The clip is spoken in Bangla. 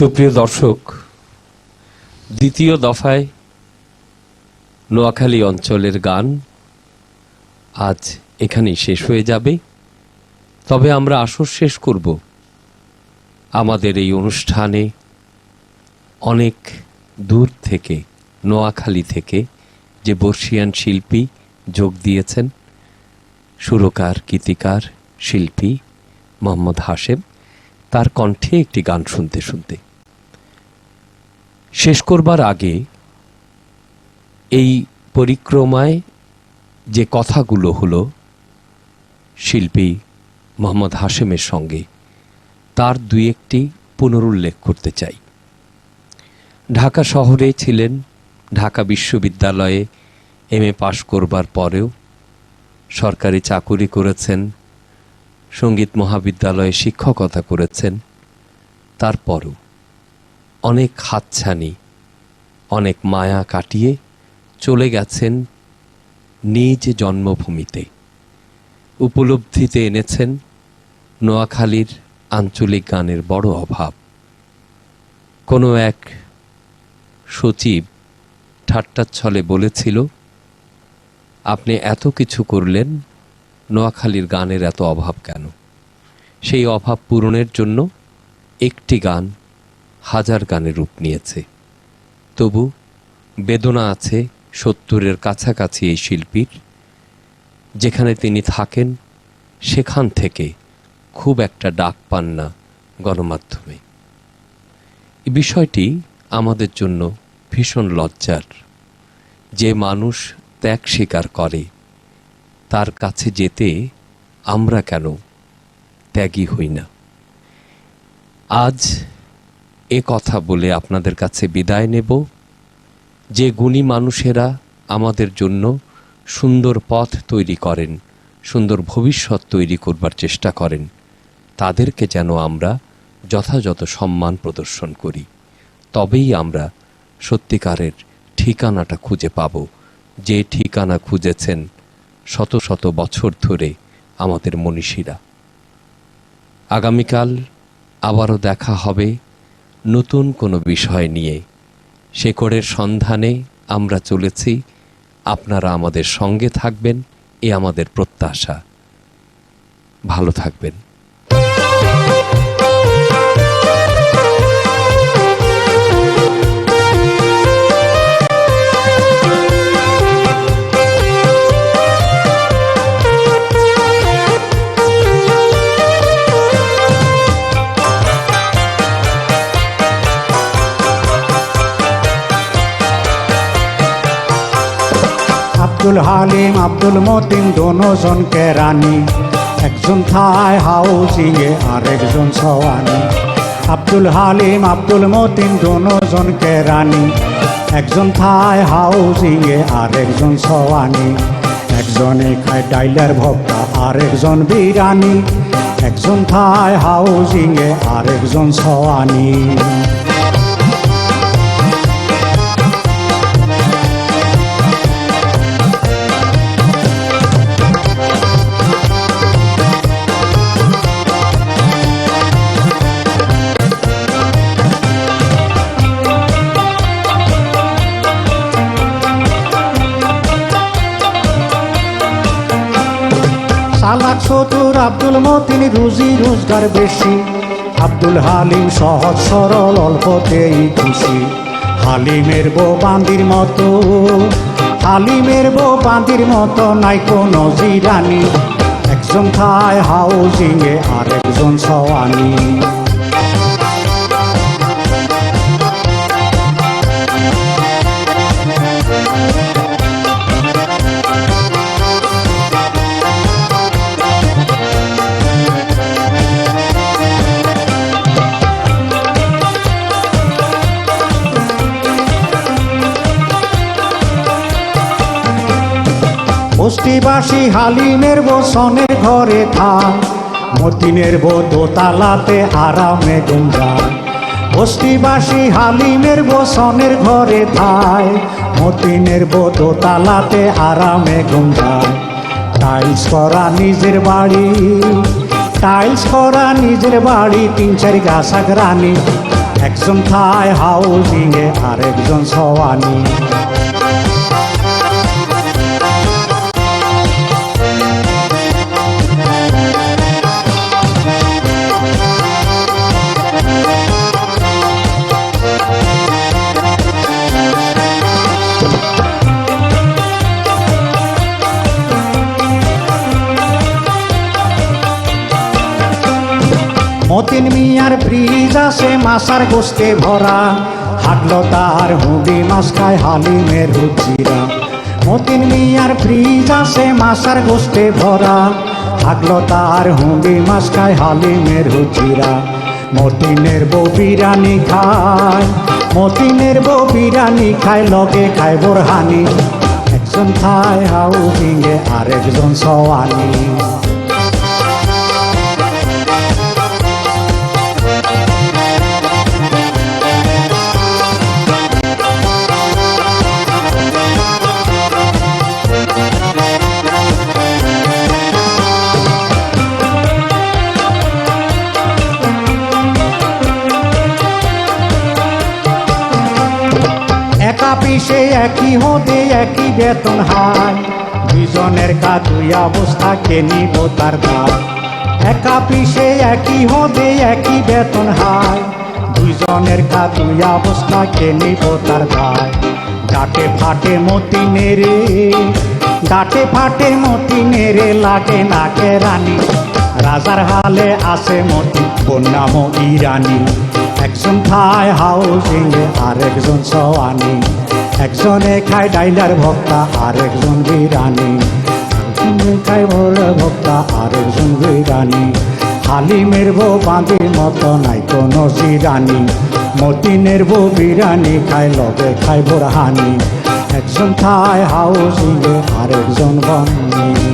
সুপ্রিয় দর্শক, দ্বিতীয় দফায় নোয়াখালী অঞ্চলের গান আজ এখানেই শেষ হয়ে যাবে। তবে আমরা আসর শেষ করব। আমাদের এই অনুষ্ঠানে অনেক দূর থেকে, নোয়াখালী থেকে যে বর্ষিয়ান শিল্পী যোগ দিয়েছেন, সুরকার গীতিকার শিল্পী মোহাম্মদ হাশেম, তার কণ্ঠে একটি গান শুনতে শুনতে। শেষ করবার আগে এই পরিক্রমায় যে কথাগুলো হলো শিল্পী মোহাম্মদ হাশেমের সঙ্গে, তার দুই একটি পুনরুল্লেখ করতে চাই। ঢাকা শহরে ছিলেন, ঢাকা বিশ্ববিদ্যালয়ে এম এ পাশ করবার পরেও সরকারি চাকুরি করেছেন, সংগীত মহাবিদ্যালয়ে শিক্ষকতা করেছেন, তারপরও অনেক হাতছানি, অনেক মায়া কাটিয়ে চলে গেছেন নিজ জন্মভূমিতে। উপলব্ধিতে এনেছেন নোয়াখালীর আঞ্চলিক গানের বড় অভাব। কোনো এক সচিব ঠাট্টাচ্ছলে বলেছিল, আপনি এত কিছু করলেন, নোয়াখালীর গানের এত অভাব কেন? সেই অভাব পূরণের জন্য একটি গান হাজার গানে রূপ নিয়েছে। তবু বেদনা আছে সত্তরের কাছাকাছি এই শিল্পীর। যেখানে তিনি থাকেন, সেখান থেকে খুব একটা ডাক পান না গণমাধ্যমে। বিষয়টি আমাদের জন্য ভীষণ লজ্জার। যে মানুষ ত্যাগ স্বীকার করে, তার কাছে যেতে আমরা কেন ত্যাগী হই না? আজ এ কথা বলে আপনাদের কাছে বিদায় নেব। যে গুণী মানুষেরা আমাদের জন্য সুন্দর পথ তৈরি করেন, সুন্দর ভবিষ্যৎ তৈরি করবার চেষ্টা করেন, তাদেরকে যেন আমরা যথাযথ সম্মান প্রদর্শন করি। তবেই আমরা সত্যিকারের ঠিকানাটা খুঁজে পাব। যে ঠিকানা খুঁজেছেন শত শত বছর ধরে আমাদের মনীষীরা। আগামীকাল আবারও দেখা হবে নতুন কোনো বিষয় নিয়ে। শেকড়ের সন্ধানে আমরা চলেছি। আপনারা আমাদের সঙ্গে থাকবেন, এ আমাদের প্রত্যাশা। ভালো থাকবেন। আব্দুল হালিম, আব্দুল মতিন দোনোজনকে রানী। একজন থায় হাউজিং এ আরেকজন সওয়ানি। আব্দুল হালিম, আব্দুল মতিন দোনোজনকে রানী। একজন থায় হাউজিং এ আরেকজন সওয়ানি। একজনে খায় ডাইলার ভক্তা আর একজন বিরানি। একজন থায় হাউজিং এ আরেকজন সওয়ানি। আব্দুল মতিন রুজি রোজগার বেশি। আব্দুল হালিম সহজ সরল, অল্পতেই খুশি। হালিমের বউ বান্দির মতো, হালিমের বউ বান্দির মতো নাই কোনো জিরানি। একজন খায় হাউজিংয়ে আর একজন সওয়ানি। বস্তিবাসী হালিমের বসনের ঘরে থাক। মতিনের বো দোতালাতে আরামে গুঞ্জায়। বস্তিবাসী হালিমের বসনের ঘরে থায়। মতিনের বো দোতালাতে আরামে গুঞ্জায়। টাইলস করা নিজের বাড়ি, টাইলস করা নিজের বাড়ি, তিন চারি গাছাক রানী একজন থায় হাউজিং এ আরেকজন সওয়ানি মতিন মিয়ার ব্রিজ আছে মাসার গোস্তে ভরা। হাটলো তার হুডি মাছ খায় হালিমের হুচিরা মতিন মিয়ার ব্রিজ আছে মাসার গোস্তে ভরা। হাটলো তার হুডি মাছ খায় হালিমের হুচিরা মতিনের বউ বিরানি খায়, মতিনের বউ বিরানি খায়, লগে খায় বোরহানি। একজন খায় হাউজিংয়ে, আরেকজন সওয়ানি। একা পিসে একই হতে একই বেতন হায় দুইজনের কা দুই অবস্থা, কে নিব তার দায় একা পিসে একই হতে একই বেতন হায় দুইজনের কা দুই অবস্থা, কে নিব তার দায় ডাটে ফাটে মতি নেরে ডাটে ফাটে মতি নেরে লাগে নাকে রানী। রাজার হালে আছে মতি বন্যাম ইরানি একজন খায় হাউজিং আরেকজন সওয়ানি একজনে খায় ডাইলার ভক্তা, আরেকজন বিরানি। একজনে খায় ভোর ভক্তা, আরেকজন বিরানি। হালিমের বউ বাঁধির মতো, নাই কোনো জিরানি। মতিনের বউ বিরানি, খায় লগে, খায় বোরহানি। একজন খায় হাউজিং আরেকজন বন্নি